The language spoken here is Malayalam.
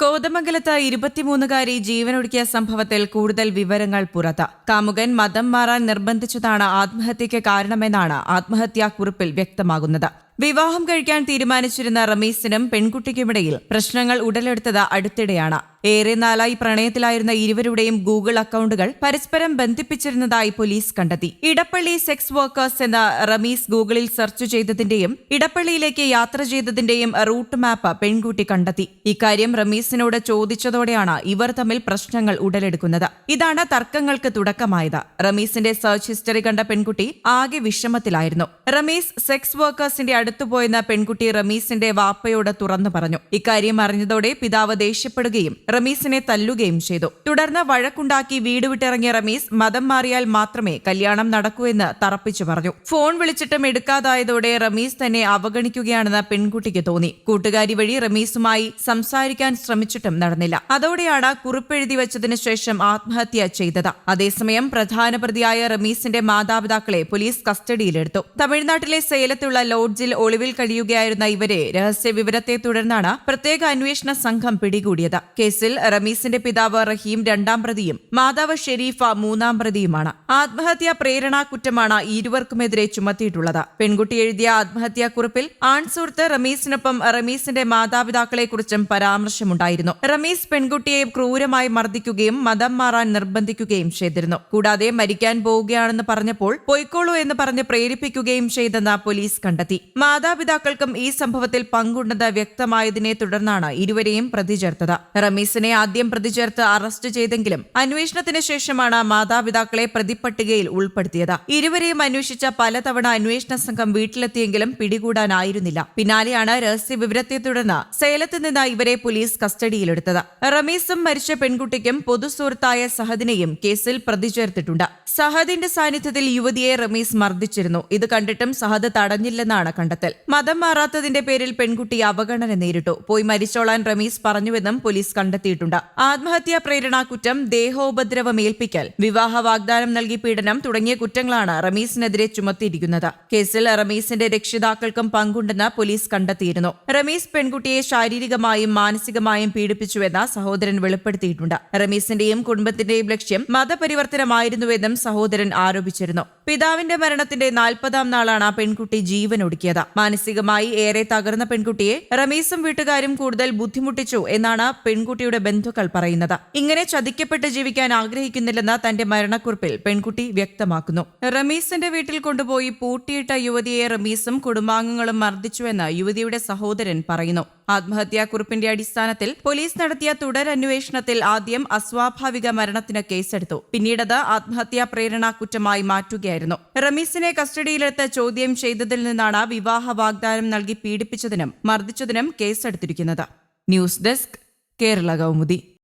കോതമംഗലത്ത് ഇരുപത്തിമൂന്നുകാരി ജീവനൊടുക്കിയ സംഭവത്തിൽ കൂടുതൽ വിവരങ്ങൾ പുറത്ത്. കാമുകൻ മതം മാറാൻ നിർബന്ധിച്ചതാണ് ആത്മഹത്യയ്ക്ക് കാരണമെന്നാണ് ആത്മഹത്യാക്കുറിപ്പിൽ വ്യക്തമാകുന്നത്. വിവാഹം കഴിക്കാൻ തീരുമാനിച്ചിരുന്ന റമീസിനും പെൺകുട്ടിക്കുമിടയിൽ പ്രശ്നങ്ങൾ ഉടലെടുത്തത് അടുത്തിടെയാണ്. ഏറെ നാളായി പ്രണയത്തിലായിരുന്ന ഇരുവരുടെയും ഗൂഗിൾ അക്കൗണ്ടുകൾ പരസ്പരം ബന്ധിപ്പിച്ചിരുന്നതായി പോലീസ് കണ്ടെത്തി. ഇടപ്പള്ളി സെക്സ് വർക്കേഴ്സ് എന്ന റമീസ് ഗൂഗിളിൽ സെർച്ച് ചെയ്തതിന്റെയും ഇടപ്പള്ളിയിലേക്ക് യാത്ര ചെയ്തതിന്റെയും റൂട്ട് മാപ്പ് പെൺകുട്ടി കണ്ടെത്തി. ഇക്കാര്യം റമീസിനോട് ചോദിച്ചതോടെയാണ് ഇവർ തമ്മിൽ പ്രശ്നങ്ങൾ ഉടലെടുക്കുന്നത്. ഇതാണ് തർക്കങ്ങൾക്ക് തുടക്കമായത്. റമീസിന്റെ സെർച്ച് ഹിസ്റ്ററി കണ്ട പെൺകുട്ടി ആകെ വിഷമത്തിലായിരുന്നു. റമീസ് സെക്സ് വർക്കേഴ്സിന്റെ അടുത്തുപോയെന്ന പെൺകുട്ടി റമീസിന്റെ വാപ്പയോട് തുറന്നു പറഞ്ഞു. ഇക്കാര്യം അറിഞ്ഞതോടെ പിതാവ് ദേഷ്യപ്പെടുകയും റമീസിനെ തല്ലുകയും ചെയ്തു. തുടർന്ന് വഴക്കുണ്ടാക്കി വീട് വിട്ടിറങ്ങിയ റമീസ് മതം മാറിയാൽ മാത്രമേ കല്യാണം നടക്കൂ എന്ന് തറപ്പിച്ചു പറഞ്ഞു. ഫോൺ വിളിച്ചിട്ടും എടുക്കാതായതോടെ റമീസ് തന്നെ അവഗണിക്കുകയാണെന്ന് പെൺകുട്ടിക്ക് തോന്നി. കൂട്ടുകാരി വഴി റമീസുമായി സംസാരിക്കാൻ ശ്രമിച്ചിട്ടും നടന്നില്ല. അതോടെയാണ് കുറിപ്പെഴുതി വെച്ചതിനു ശേഷം ആത്മഹത്യ ചെയ്തത്. അതേസമയം പ്രധാന പ്രതിയായ റമീസിന്റെ മാതാപിതാക്കളെ പോലീസ് കസ്റ്റഡിയിലെടുത്തു. തമിഴ്നാട്ടിലെ സേലത്തുള്ള ലോഡ്ജിൽ ഒളിവിൽ കഴിയുകയായിരുന്ന ഇവരെ രഹസ്യ വിവരത്തെ തുടർന്നാണ് പ്രത്യേക അന്വേഷണ സംഘം പിടികൂടിയത്. കേസിൽ റമീസിന്റെ പിതാവ് റഹീം രണ്ടാം പ്രതിയും മാതാവ് ഷെരീഫ മൂന്നാം പ്രതിയുമാണ്. ആത്മഹത്യാ പ്രേരണാ കുറ്റമാണ് ഇരുവർക്കുമെതിരെ ചുമത്തിയിട്ടുള്ളത്. പെൺകുട്ടി എഴുതിയ ആത്മഹത്യാക്കുറിപ്പിൽ ആൺസുഹൃത്ത് റമീസിനൊപ്പം റമീസിന്റെ മാതാപിതാക്കളെക്കുറിച്ചും പരാമർശമുണ്ടായിരുന്നു. റമീസ് പെൺകുട്ടിയെ ക്രൂരമായി മർദ്ദിക്കുകയും മതം മാറാൻ നിർബന്ധിക്കുകയും ചെയ്തിരുന്നു. കൂടാതെ മരിക്കാൻ പോവുകയാണെന്ന് പറഞ്ഞപ്പോൾ പൊയ്ക്കോളൂ എന്ന് പറഞ്ഞ് പ്രേരിപ്പിക്കുകയും ചെയ്തെന്ന് പോലീസ് കണ്ടെത്തി. മാതാപിതാക്കൾക്കും ഈ സംഭവത്തിൽ പങ്കുണ്ടെന്ന് വ്യക്തമായതിനെ തുടർന്നാണ് ഇരുവരെയും പ്രതി ചേർത്തത്. റമീസിനെ ആദ്യം പ്രതി ചേർത്ത് അറസ്റ്റ് ചെയ്തെങ്കിലും അന്വേഷണത്തിന് ശേഷമാണ് മാതാപിതാക്കളെ പ്രതിപ്പട്ടികയിൽ ഉൾപ്പെടുത്തിയത്. ഇരുവരെയും അന്വേഷിച്ച പലതവണ അന്വേഷണ സംഘം വീട്ടിലെത്തിയെങ്കിലും പിടികൂടാനായിരുന്നില്ല. പിന്നാലെയാണ് രഹസ്യ വിവരത്തെ തുടർന്ന് സേലത്ത് നിന്ന് ഇവരെ പോലീസ് കസ്റ്റഡിയിലെടുത്തത്. റമീസും മരിച്ച പെൺകുട്ടിക്കും പൊതുസുഹൃത്തായ സഹദിനെയും കേസിൽ പ്രതി ചേർത്തിട്ടുണ്ട് സഹദിന്റെ സാന്നിധ്യത്തിൽ യുവതിയെ റമീസ് മർദ്ദിച്ചിരുന്നു. ഇത് കണ്ടിട്ടും സഹദ് തടഞ്ഞില്ലെന്നാണ് കണ്ടെത്തൽ. മതം മാറാത്തതിന്റെ പേരിൽ പെൺകുട്ടി അവഗണന നേരിട്ടു. പോയി മരിച്ചോളാൻ റമീസ് പറഞ്ഞുവെന്നും പോലീസ് കണ്ടെത്തിയിട്ടുണ്ട്. ആത്മഹത്യാ പ്രേരണാ കുറ്റം ദേഹോപദ്രവമേൽപ്പിക്കൽ വിവാഹ വാഗ്ദാനം നൽകി പീഡനം തുടങ്ങിയ കുറ്റങ്ങളാണ് റമീസിനെതിരെ ചുമത്തിയിരിക്കുന്നത്. കേസിൽ റമീസിന്റെ രക്ഷിതാക്കൾക്കും പങ്കുണ്ടെന്ന് പോലീസ് കണ്ടെത്തിയിരുന്നു. റമീസ് പെൺകുട്ടിയെ ശാരീരികമായും മാനസികമായും പീഡിപ്പിച്ചുവെന്ന് സഹോദരൻ വെളിപ്പെടുത്തിയിട്ടുണ്ട്. റമീസിന്റെയും കുടുംബത്തിന്റെയും ലക്ഷ്യം മതപരിവർത്തനമായിരുന്നുവെന്നും സഹോദരൻ ആരോപിച്ചിരുന്നു. പിതാവിന്റെ മരണത്തിന്റെ നാൽപ്പതാം നാളാണ് ആ പെൺകുട്ടി ജീവൻ ഒടുക്കിയത്. മാനസികമായി ഏറെ തകർന്ന പെൺകുട്ടിയെ റമീസും വീട്ടുകാരും കൂടുതൽ ബുദ്ധിമുട്ടിച്ചു എന്നാണ് പെൺകുട്ടിയുടെ ബന്ധുക്കൾ പറയുന്നത്. ഇങ്ങനെ ചതിക്കപ്പെട്ട് ജീവിക്കാൻ ആഗ്രഹിക്കുന്നില്ലെന്ന് തന്റെ മരണക്കുറിപ്പിൽ പെൺകുട്ടി വ്യക്തമാക്കുന്നു. റമീസിന്റെ വീട്ടിൽ കൊണ്ടുപോയി പൂട്ടിയിട്ട യുവതിയെ റമീസും കുടുംബാംഗങ്ങളും മർദ്ദിച്ചുവെന്ന് യുവതിയുടെ സഹോദരൻ പറയുന്നു. ആത്മഹത്യാക്കുറിപ്പിന്റെ അടിസ്ഥാനത്തിൽ പോലീസ് നടത്തിയ തുടരന്വേഷണത്തിൽ ആദ്യം അസ്വാഭാവിക മരണത്തിന് കേസെടുത്തു. പിന്നീടത് ആത്മഹത്യാ പ്രേരണാ കുറ്റമായി മാറ്റുകയായിരുന്നു. റമീസിനെ കസ്റ്റഡിയിലെടുത്ത് ചോദ്യം ചെയ്തതിൽ നിന്നാണ് വിവാഹ വാഗ്ദാനം നൽകി പീഡിപ്പിച്ചതിനും മർദ്ദിച്ചതിനും കേസെടുത്തിരിക്കുന്നത്. News desk Kerala Kaumudi.